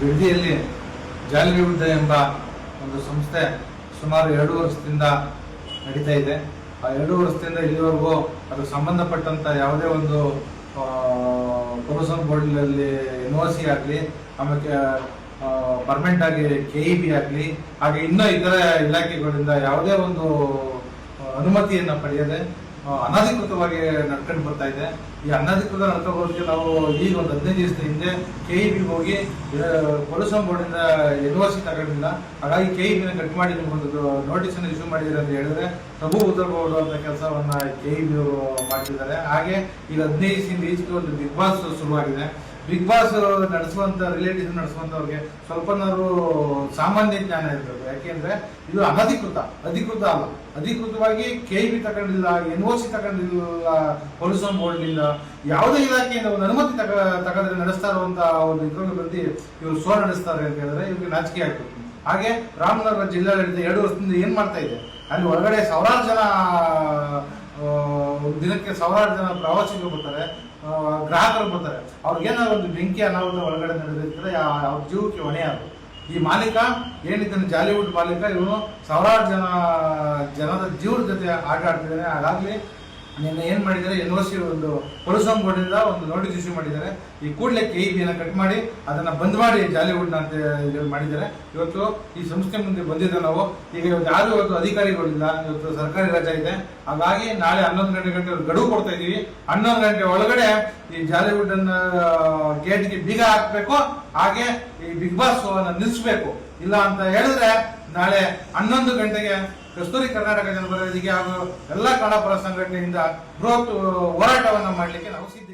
ನಿಲ್ಲಿಸಿ. ಜಾಲಿ ವಿರುದ್ಧ ಎಂಬ ಒಂದು ಸಂಸ್ಥೆ ಸುಮಾರು ಎರಡು ವರ್ಷದಿಂದ ನಡೀತಾ ಇದೆ. ಆ ಎರಡು ವರ್ಷದಿಂದ ಇಲ್ಲಿವರೆಗೂ ಅದು ಸಂಬಂಧಪಟ್ಟಂತ ಯಾವುದೇ ಒಂದು ಪ್ರೊಫೆಷನಲ್ ಬೋರ್ಡ್ನಲ್ಲಿ ಎನ್ ಒ ಸಿ ಆಗಲಿ ಆಮೇಲೆ ಪರ್ಮನೆಂಟ್ ಆಗಿ ಕೆ ಇ ಬಿ ಆಗಲಿ ಹಾಗೆ ಇನ್ನೂ ಇತರ ಇಲಾಖೆಗಳಿಂದ ಯಾವುದೇ ಒಂದು ಅನುಮತಿಯನ್ನು ಪಡೆಯದೆ ಅನಧಿಕೃತವಾಗಿ ನಡ್ಕೊಂಡು ಬರ್ತಾ ಇದೆ. ಈ ಅನಧಿಕೃತ ನಡ್ಕೋಬೋದಕ್ಕೆ ನಾವು ಈಗ ಒಂದು ಹದಿನೈದು ದಿವಸದ ಹಿಂದೆ ಕೆ ಇ ಬಿ ಹೋಗಿ ಪೊಲೀಸನ್ ಬೋರ್ಡಿಂದ ಇಂದ ಎನ್ ತಗೊಂಡಿಲ್ಲ ಹಾಗಾಗಿ ಕೆ ಇ ಬಿನ ಕಟ್ ಮಾಡಿ ನಿಮ್ಗೊಂದು ನೋಟಿಸ್ ಅನ್ನು ಇಶ್ಯೂ ಮಾಡಿದ್ದಾರೆ ಅಂತ ಹೇಳಿದ್ರೆ ಪ್ರಭು ಉದ್ರಬಹುದು ಅಂತ ಕೆಲಸವನ್ನ ಕೆ ಇ ಬಿ ಅವರು ಮಾಡ್ತಿದ್ದಾರೆ. ಹಾಗೆ ಈಗ ಹದಿನೈದು ದಿವಸದಿಂದ ಈಚೆಗೆ ಒಂದು ಬಿಗ್ ಬಾಸ್ ಶುರುವಾಗಿದೆ. ಬಿಗ್ ಬಾಸ್ ನಡೆಸುವಂತ ರಿಲೇಟಿವ್ ನಡೆಸುವಂತವ್ರಿಗೆ ಸ್ವಲ್ಪನಾದ್ರು ಸಾಮಾನ್ಯ ಜ್ಞಾನ ಇರಬೇಕು. ಯಾಕೆಂದ್ರೆ ಇದು ಅನಧಿಕೃತ, ಅಧಿಕೃತ ಅಲ್ಲ. ಅಧಿಕೃತವಾಗಿ ಕೆ ಬಿ ತಗೊಂಡಿಲ್ಲ ಎನ್ ಓ ಸಿ ತಗೊಂಡಿಲ್ಲ ಪೊಲೀಸನ್ ಬೋರ್ಡ್ ಯಾವುದೇ ಇಲಾಖೆಯಿಂದ ಒಂದು ಅನುಮತಿ ತಗ ತಗೊಂಡ್ರೆ ನಡೆಸ್ತಾ ಇರುವಂತ ಒಂದು ಇದ್ರಲ್ಲಿ ಬಂದು ಇವರು ಸೋ ನಡೆಸ್ತಾರೆ ಅಂತ ಹೇಳಿದ್ರೆ ಇವ್ರಿಗೆ ನಾಚಿಕೆ ಆಗ್ತದೆ. ಹಾಗೆ ರಾಮನಗರ ಜಿಲ್ಲಾಡಳಿತ ಎರಡು ವರ್ಷದಿಂದ ಏನ್ ಮಾಡ್ತಾ ಇದೆ? ಅಲ್ಲಿ ಒಳಗಡೆ ಸಾವಿರಾರು ಜನ ದಿನಕ್ಕೆ ಸಾವಿರಾರು ಜನ ಪ್ರವಾಸಿಗರು ಬರ್ತಾರೆ. ಗ್ರಾಹಕರು ಬರ್ತಾರೆ. ಅವ್ರಿಗೇನಾದ್ರು ಒಂದು ಬೆಂಕಿ ಅನಾಹುತ ಒಳಗಡೆ ನಡೆದಿರ್ತಾರೆ ಆ- ಅವ್ರ ಜೀವಕ್ಕೆ ಹೊಣೆ ಅದು ಈ ಮಾಲೀಕ, ಏನಿದ್ದಾನೆ, ಜಾಲಿವುಡ್ ಮಾಲೀಕ, ಇವನು ಸಾವಿರಾರು ಜನ ಜನದ ಜೀವದ ಜೊತೆ ಆಟ ಆಡ್ತಿದ್ದಾನೆ. ಹಾಗಾಗಿ ನಿನ್ನೆ ಏನ್ ಮಾಡಿದ್ದಾರೆ? ಎನ್ ಒ ಸಿ ಒಂದು ಪೊಲ್ಯೂಷನ್ ಬೋರ್ಡ್ ಇಂದ ಒಂದು ನೋಟಿಸ್ ಇಶ್ಯೂ ಮಾಡಿದ್ದಾರೆ. ಈ ಕೂಡಲೇ ಕೆ ಇ ಕಟ್ ಮಾಡಿ, ಅದನ್ನ ಬಂದ್ ಮಾಡಿ ಜಾಲಿವುಡ್ ಅಂತ ಮಾಡಿದ್ದಾರೆ. ಇವತ್ತು ಈ ಸಂಸ್ಥೆ ಮುಂದೆ ಬಂದಿದ್ದ ನಾವು. ಈಗ ಇವತ್ತು ಯಾರು ಇವತ್ತು ಅಧಿಕಾರಿಗಳಿಲ್ಲ, ಇವತ್ತು ಸರ್ಕಾರಿ ರಜೆ ಇದೆ. ಹಾಗಾಗಿ ನಾಳೆ ಹನ್ನೊಂದು ಗಂಟೆ ಗಂಟೆ ಗಡುವು ಕೊಡ್ತಾ ಇದೀವಿ ಹನ್ನೊಂದು ಗಂಟೆ ಒಳಗಡೆ ಈ ಜಾಲಿವುಡ್ ಅನ್ನ ಗೇಟ್ಗೆ ಬೀಗ ಹಾಕ್ಬೇಕು. ಹಾಗೆ ಈ ಬಿಗ್ ಬಾಸ್ ಅನ್ನ ನಿಲ್ಲಿಸ್ಬೇಕು. ಇಲ್ಲ ಅಂತ ಹೇಳಿದ್ರೆ ನಾಳೆ ಹನ್ನೊಂದು ಗಂಟೆಗೆ ಕಸ್ತೂರಿ ಕರ್ನಾಟಕ ವೇದಿಕೆ ಹಾಗೂ ಎಲ್ಲ ಕಲಾಪರ ಸಂಘಟನೆಯಿಂದ ಬೃಹತ್ ಹೋರಾಟವನ್ನು ಮಾಡ್ಲಿಕ್ಕೆ ನಾವು ಸಿದ್ಧ